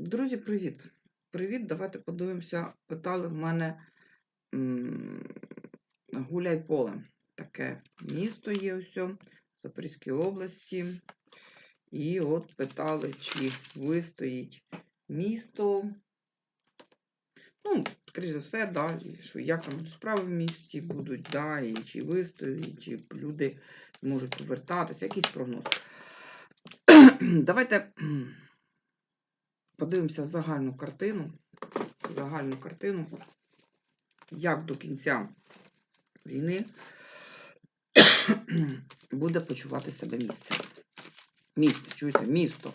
Друзі, привіт! Привіт! Давайте подивимося. Питали в мене Гуляй поле. Таке місто є ось в Запорізькій області. І от питали, чи вистоїть місто. Ну, скоріш за все, да, що як там справи в місті будуть, да, і чи вистоїть, чи люди зможуть повертатися, якийсь прогноз. Давайте подивимося загальну картину. Загальну картину, як до кінця війни буде почувати себе місце. Місце, чуєте, місто.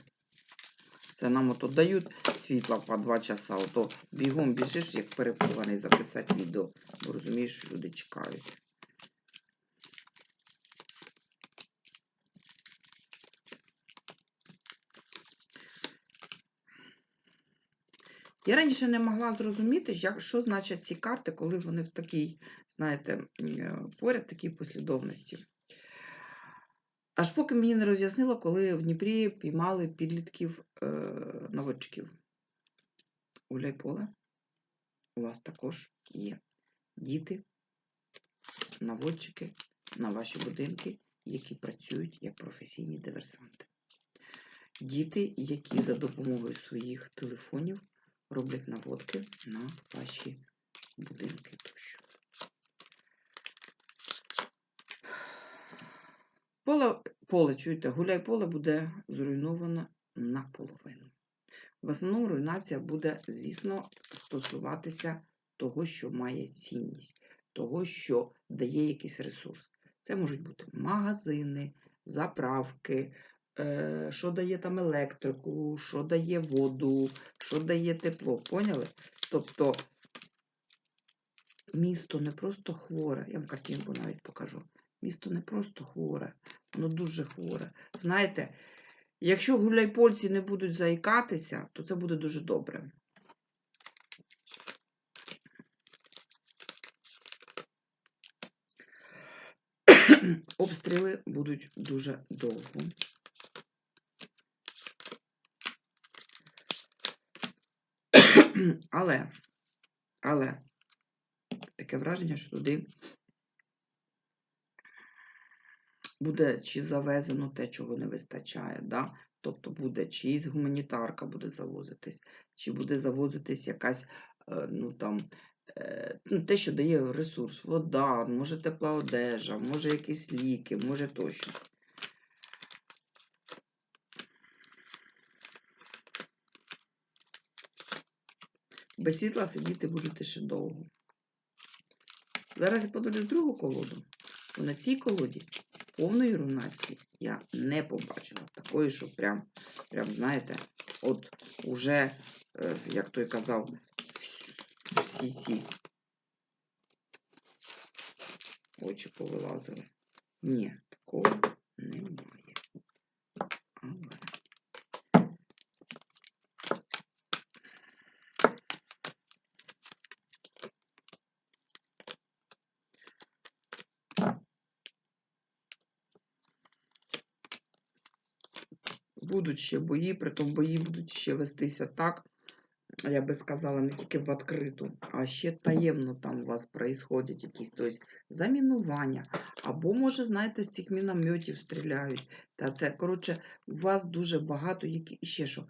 Це нам ото дають світла по 2 часа, ото бігом біжиш, як перепливаний записати відео, бо розумієш, люди чекають. Я раніше не могла зрозуміти, як, що значать ці карти, коли вони в такій, знаєте, е, поряд такій послідовності. Аж поки мені не роз'яснило, коли в Дніпрі піймали підлітків е, наводчиків. Гуляйполе, у вас також є діти, наводчики на ваші будинки, які працюють як професійні диверсанти. Діти, які за допомогою своїх телефонів роблять наводки на ваші будинки тощо. Поле, поле, чуєте, гуляй поле буде зруйновано наполовину. В основному руйнація буде, звісно, стосуватися того, що має цінність, того, що дає якийсь ресурс. Це можуть бути магазини, заправки, що дає там електрику, що дає воду, що дає тепло. Поняли? Тобто місто не просто хворе, я вам картинку навіть покажу. Місто не просто хворе, воно дуже хворе. Знаєте, якщо гуляйпольці не будуть заїкатися, то це буде дуже добре. Обстріли будуть дуже довго. Але, але таке враження, що туди буде чи завезено те, чого не вистачає. Да? Тобто буде чиїсь гуманітарка буде завозитись, чи буде завозитись якась, е, ну там, е, ну, те, що дає ресурс, вода, може тепла одежа, може якісь ліки, може тощо. Без світла сидіти будете ще довго. Зараз я подивлюсь другу колоду, то на цій колоді повної руйнації я не побачила. Такої, що прям, прям знаєте, от уже, е, як той казав, всі ці очі повилазили. Ні, такого немає. Але. Будуть ще бої, притом бої будуть ще вестися так, я би сказала, не тільки в відкриту, а ще таємно там у вас происходять якісь тобто, замінування. Або, може, знаєте, з цих мінометів стріляють. Та це, коротше, у вас дуже багато, які, ще що.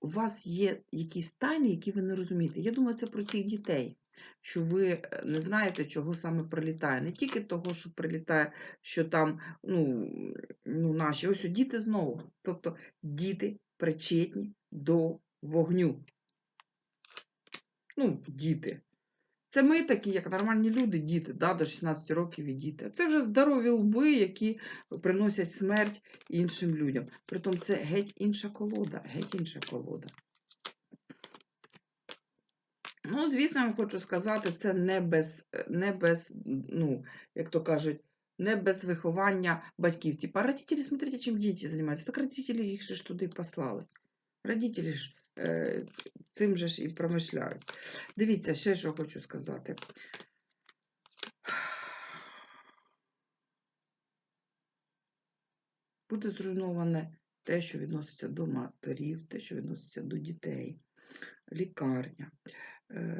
У вас є якісь тайни, які ви не розумієте. Я думаю, це про цих дітей, що ви е, не знаєте, чого саме прилітає. Не тільки того, що прилітає, що там ну, ну, наші, ось діти знову. Тобто діти причетні до вогню. Ну, діти. Це ми такі, як нормальні люди, діти, да, до 16 років і діти. Це вже здорові лби, які приносять смерть іншим людям. Притом це геть інша колода, геть інша колода. Ну, звісно, я вам хочу сказати, це не без, не без, ну, як то кажуть, не без виховання батьків. Типа, родителі, смотрите, чим діти займаються. Так родителі їх ж туди послали. Родителі ж е, цим же ж і промишляють. Дивіться, ще що хочу сказати. Буде зруйноване те, що відноситься до матерів, те, що відноситься до дітей, лікарня,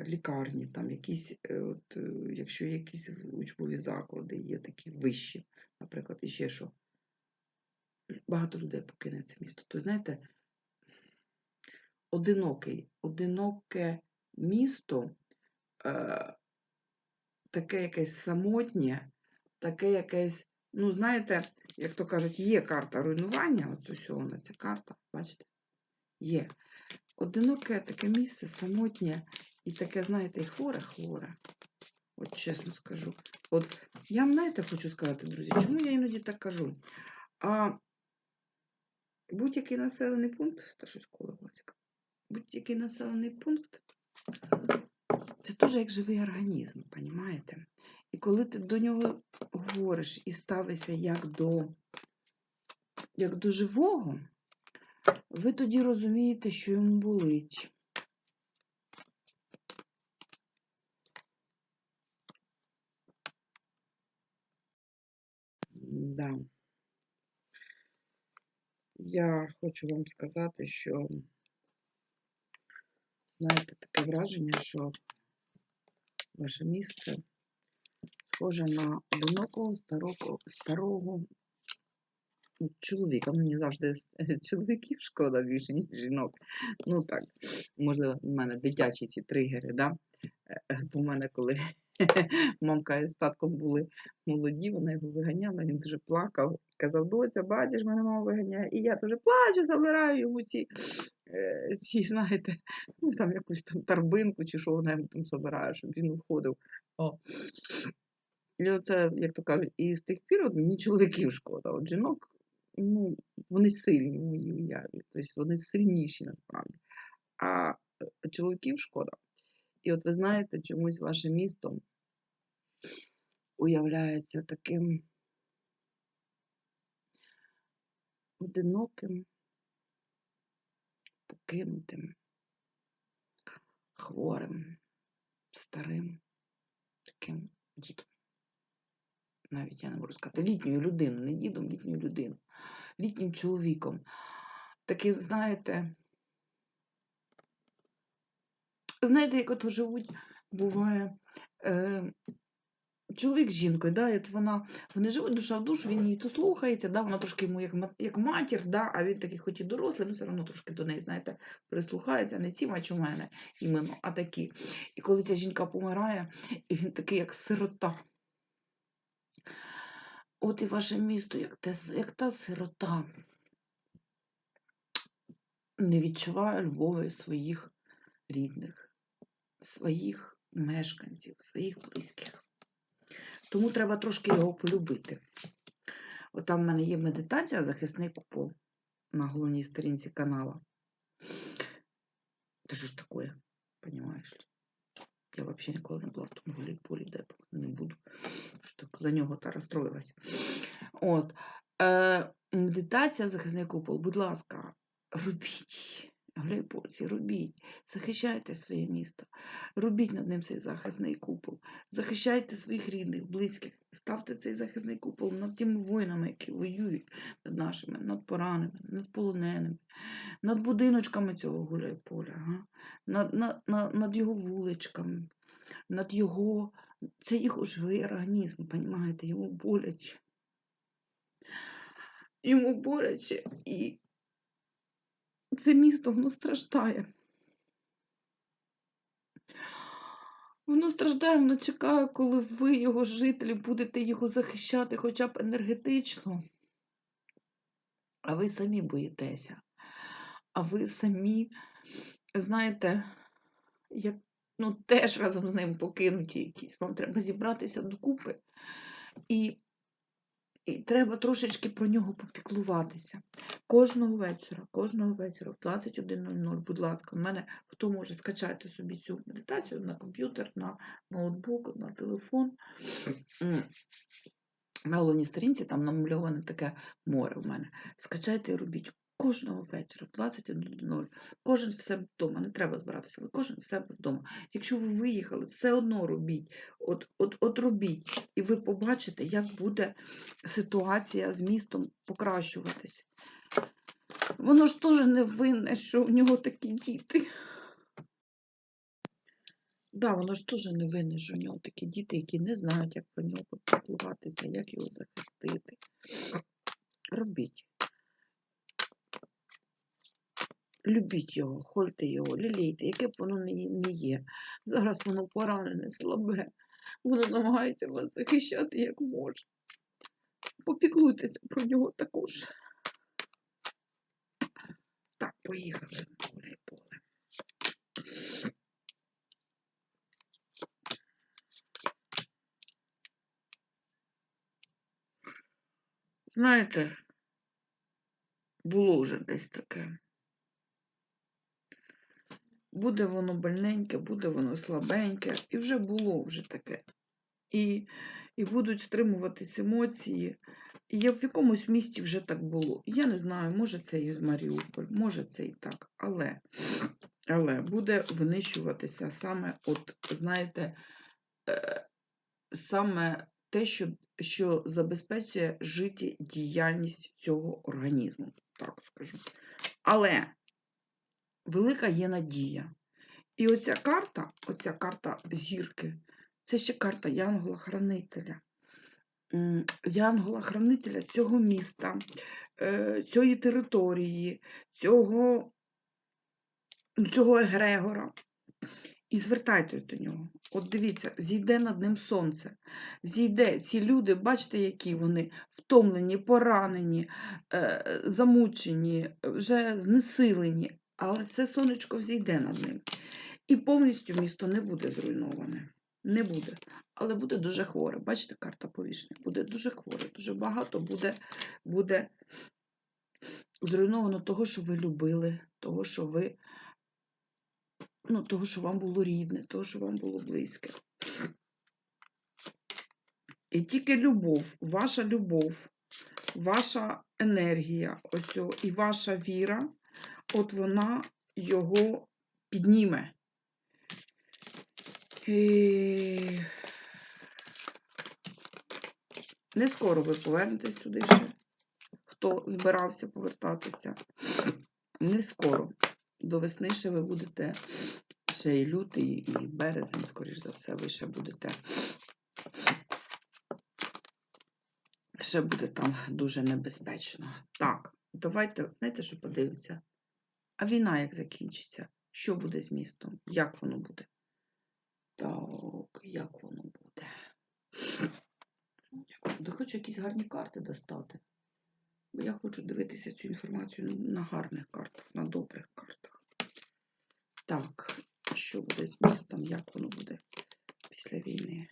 лікарні, там якісь, е, от, е, якщо якісь учбові заклади, є такі вищі, наприклад, і ще що. Багато людей покине це місто. То знаєте, одинокий, одиноке місто, е, таке якесь самотнє, таке якесь, ну, знаєте, як то кажуть, є карта руйнування, от ось вона, ця карта, бачите? Є. Одиноке таке місце, самотнє і таке, знаєте, і хворе-хворе. От чесно скажу. От я вам, знаєте, хочу сказати, друзі, чому я іноді так кажу? А будь-який населений пункт, та щось коло Васька, будь-який населений пункт це теж як живий організм, розумієте? І коли ти до нього говориш і ставишся як до, як до живого, ви тоді розумієте, що йому болить. Да. Я хочу вам сказати, що, знаєте, таке враження, що ваше місце схоже на одинокого старого, старого ну, чоловіка. Ну, Мені завжди чоловіків шкода більше, ніж жінок. Ну так, можливо, в мене дитячі ці тригери, да? Е, Бо в мене, коли мамка із татком були молоді, вона його виганяла, він дуже плакав. Казав, доця, бачиш, мене мама виганяє. І я дуже плачу, забираю йому ці, е, ці знаєте, ну там якусь там тарбинку чи що вона йому там забирає, щоб він уходив. О. І оце, як то кажуть, і з тих пір от мені чоловіків шкода. От жінок, ну, вони сильні в моїй уяві, тобто вони сильніші насправді. А е, чоловіків шкода. І от ви знаєте, чомусь ваше місто уявляється таким одиноким, покинутим, хворим, старим, таким дідом. Навіть я не можу сказати, літньою людиною, не дідом, літньою людиною, літнім чоловіком. Таким, знаєте, знаєте, як ото живуть, буває, е, чоловік з жінкою, да, от вона, вони живуть душа в душу, він її то слухається, да, вона трошки йому як, як матір, да, а він такий хоч і дорослий, ну все одно трошки до неї, знаєте, прислухається, не ці мач у мене іменно, а такі. І коли ця жінка помирає, і він такий, як сирота. От і ваше місто, як, те, як та сирота, не відчуває любові своїх рідних, своїх мешканців, своїх близьких. Тому треба трошки його полюбити. От там в мене є медитація захисний купол на головній сторінці канала. Та що ж таке, понімаєш? Я взагалі ніколи не була в тому волейболі, де не буду. Що за нього та розстроїлась. От. Е, медитація захисний купол, будь ласка, робіть. Глейпольці, робіть, захищайте своє місто, робіть над ним цей захисний купол, захищайте своїх рідних, близьких, ставте цей захисний купол над тими воїнами, які воюють над нашими, над пораненими, над полоненими, над будиночками цього гуляйполя, над, над, над, над його вуличками, над його. Це його живий організм, понімаєте, йому боляче. Йому боляче і це місто воно страждає. Воно страждає, воно чекає, коли ви, його жителі, будете його захищати хоча б енергетично. А ви самі боїтеся. А ви самі, знаєте, як ну, теж разом з ним покинуті якісь. Вам треба зібратися докупи. І, і треба трошечки про нього попіклуватися. Кожного вечора, кожного вечора в 21.00, будь ласка, в мене хто може скачати собі цю медитацію на комп'ютер, на ноутбук, на телефон. На головній сторінці там намальоване таке море в мене. Скачайте і робіть кожного вечора, в 21.00. Кожен в себе вдома, не треба збиратися, але кожен в себе вдома. Якщо ви виїхали, все одно робіть. От, от, от робіть, і ви побачите, як буде ситуація з містом покращуватись. Воно ж теж не винне, що в нього такі діти. Да, воно ж теж не винне, що в нього такі діти, які не знають, як про нього попіклуватися, як його захистити. Робіть. Любіть його, хольте його, лілійте, яке б воно не є- Зараз воно поранене, слабе. Воно намагається вас захищати як може. Попіклуйтеся про нього також. Так, поїхали на поле поле. Знаєте, було вже десь таке. Буде воно больненьке, буде воно слабеньке, і вже було вже таке. І, і будуть стримуватись емоції. І в якомусь місті вже так було. Я не знаю, може це і Маріуполь, може це і так. Але, але буде винищуватися саме, от, знаєте, е, саме те, що, що забезпечує життєдіяльність цього організму, так скажу. Але велика є надія. І оця карта, оця карта зірки, це ще карта Янгола-хранителя. Янгола-хранителя цього міста, е, цієї території, цього, ну, цього егрегора. І звертайтесь до нього. От дивіться, зійде над ним сонце. Зійде ці люди, бачите, які вони втомлені, поранені, е, замучені, вже знесилені. Але це сонечко взійде над ним. І повністю місто не буде зруйноване. Не буде. Але буде дуже хворе. Бачите, карта повішення. Буде дуже хворе, дуже багато буде, буде зруйновано того, що ви любили, того, що ви, ну, того, що вам було рідне, того, що вам було близьке. І тільки любов, ваша любов, ваша енергія, ось і ваша віра, от вона його підніме. І... Не скоро ви повернетесь туди ще, хто збирався повертатися. Не скоро. До весни ще ви будете ще і лютий, і березень, скоріш за все, ви ще будете. Ще буде там дуже небезпечно. Так, давайте, знаєте, що подивимося? А війна як закінчиться? Що буде з містом? Як воно буде? Так, як воно буде? Я хочу якісь гарні карти достати. Бо я хочу дивитися цю інформацію на гарних картах, на добрих картах. Так, що буде з містом, як воно буде після війни?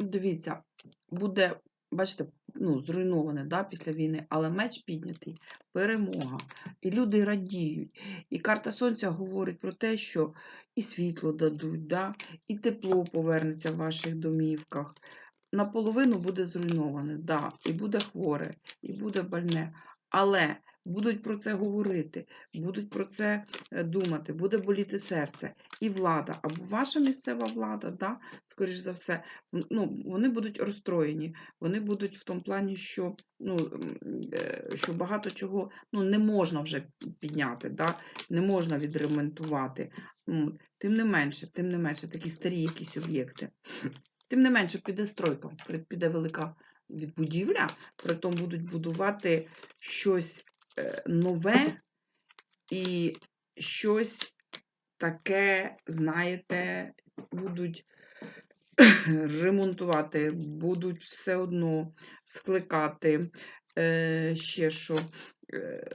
Дивіться, буде, бачите, ну, зруйноване да, після війни, але меч піднятий, перемога. І люди радіють. І карта Сонця говорить про те, що і світло дадуть, да, і тепло повернеться в ваших домівках. Наполовину буде зруйноване, да, і буде хворе, і буде больне. Але будуть про це говорити, будуть про це е, думати, буде боліти серце. І влада, або ваша місцева влада, да, скоріш за все, ну, вони будуть розстроєні. Вони будуть в тому плані, що, ну, е, що багато чого ну, не можна вже підняти, да, не можна відремонтувати. Тим не менше, тим не менше, такі старі якісь об'єкти. Тим не менше, піде стройка, при- піде велика відбудівля, притом будуть будувати щось нове і щось таке, знаєте, будуть ремонтувати, будуть все одно скликати е, ще що. Е,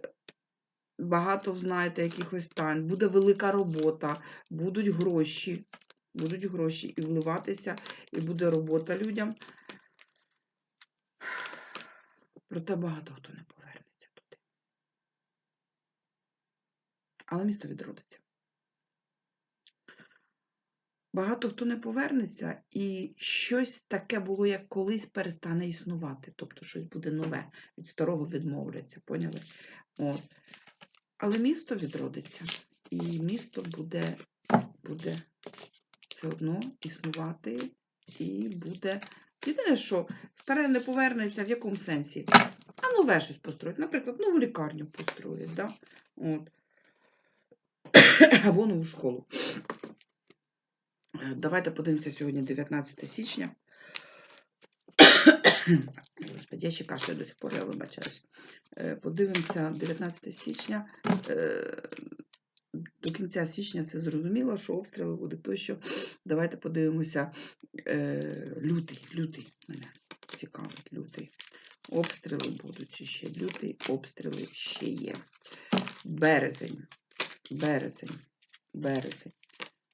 Багато знаєте, якихось тайн, буде велика робота, будуть гроші, будуть гроші і вливатися, і буде робота людям. Проте багато хто не повернеться туди. Але місто відродиться. Багато хто не повернеться, і щось таке було, як колись, перестане існувати. Тобто щось буде нове, від старого відмовляться, поняли? От. Але місто відродиться, і місто буде, буде все одно існувати і буде. Єдине, що старе не повернеться в якому сенсі? А нове щось построїть. Наприклад, нову лікарню построїть, да? От. або нову школу. Е, Давайте подивимося сьогодні 19 січня. Господи, я ще кашляю до сих пор, я вибачаюсь. Е, Подивимося 19 січня. Е, До кінця січня це зрозуміло, що обстріли будуть тощо. Давайте подивимося лютий. Лютий мене цікавить лютий. Обстріли будуть ще лютий, обстріли ще є. Березень. Березень. Березень.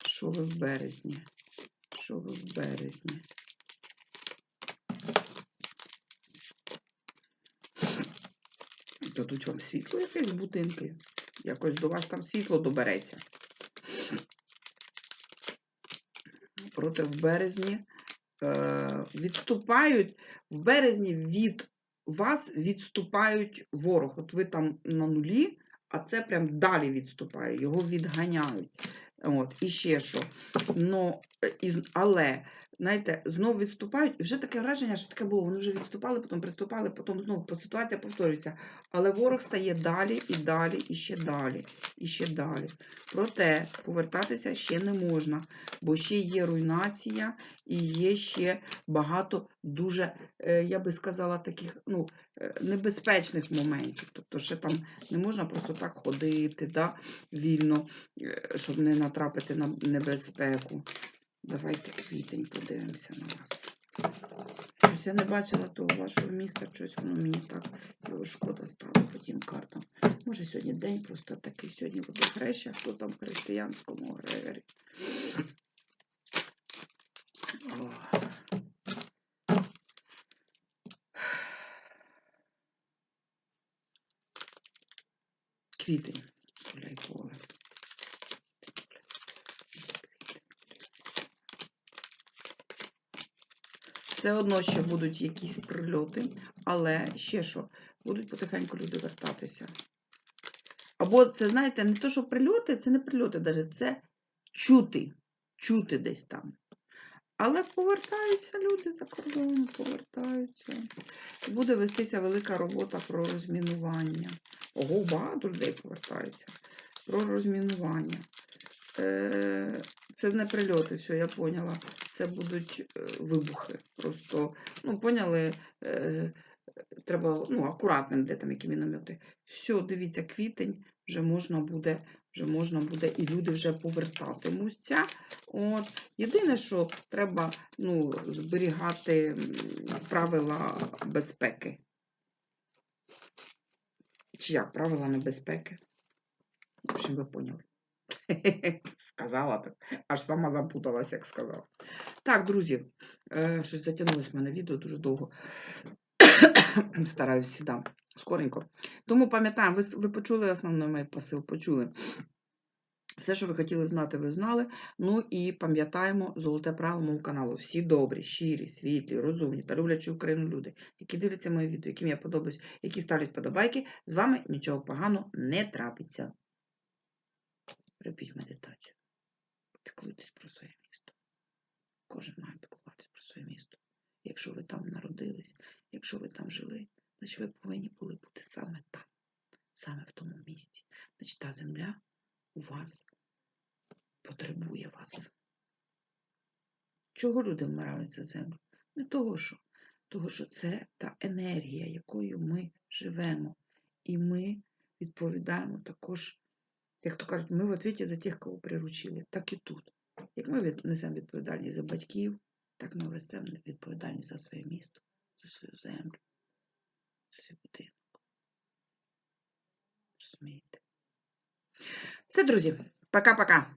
Що ви в березні? Що ви в березні? Дадуть вам світло якесь в будинки. Якось до вас там світло добереться. Проте в березні е, відступають, в березні від вас відступають ворог. От ви там на нулі, а це прям далі відступає, його відганяють. От, і ще що. Ну, е, але, знаєте, знову відступають, і вже таке враження, що таке було. Вони вже відступали, потім приступали, потім знову ситуація повторюється. Але ворог стає далі і далі, і ще далі, і ще далі. Проте повертатися ще не можна, бо ще є руйнація і є ще багато дуже, е, я би сказала, таких ну, е, небезпечних моментів. Тобто, ще там не можна просто так ходити да, вільно, е, щоб не натрапити на небезпеку. Давайте квітень подивимося на вас. Щось я не бачила того вашого міста, щось воно мені так його шкода стало по тим картам. Може, сьогодні день просто такий, сьогодні водохреща, хто там в християнському Грегорі. Квітень, гуляй поле. Все одно ще будуть якісь прильоти, але ще що, будуть потихеньку люди вертатися. Або це, знаєте, не то, що прильоти, це не прильоти, навіть, це чути, чути десь там. Але повертаються люди за кордоном, повертаються. Буде вестися велика робота про розмінування. Ого, багато людей повертається. Про розмінування. Е, Це не прильоти, все, я поняла. Це будуть е, вибухи. Просто, ну, поняли, е, треба ну, акуратним, де там які міномети. Все, дивіться, квітень вже можна буде, вже можна буде, і люди вже повертатимуться. От. Єдине, що треба ну, зберігати правила безпеки. Чи як правила небезпеки? В ви поняли. Сказала так. Аж сама запуталась, як сказала. Так, друзі, е, щось затягнулось в мене відео дуже довго. Стараюсь сюди, скоренько. Тому пам'ятаємо, ви, ви почули основний мій посил, почули. Все, що ви хотіли знати, ви знали. Ну і пам'ятаємо золоте правило мого каналу. Всі добрі, щирі, світлі, розумні та люблячі Україну люди, які дивляться мої відео, яким я подобаюсь, які ставлять подобайки, з вами нічого поганого не трапиться. Робіть медитацію. Піклуйтесь про своє місто. Кожен має піклуватись про своє місто. Якщо ви там народились, якщо ви там жили, значить ви повинні були бути саме там, саме в тому місці. Значить, та земля у вас потребує вас. Чого люди вмирають за землю? Не того, що. Того, що це та енергія, якою ми живемо. І ми відповідаємо також, як то кажуть, ми в отвіті за тих, кого приручили. Так і тут. Як ми несемо відповідальність за батьків, так ми несемо відповідальність за своє місто, за свою землю, за свій будинок. Розумієте? Все, друзі, пока-пока.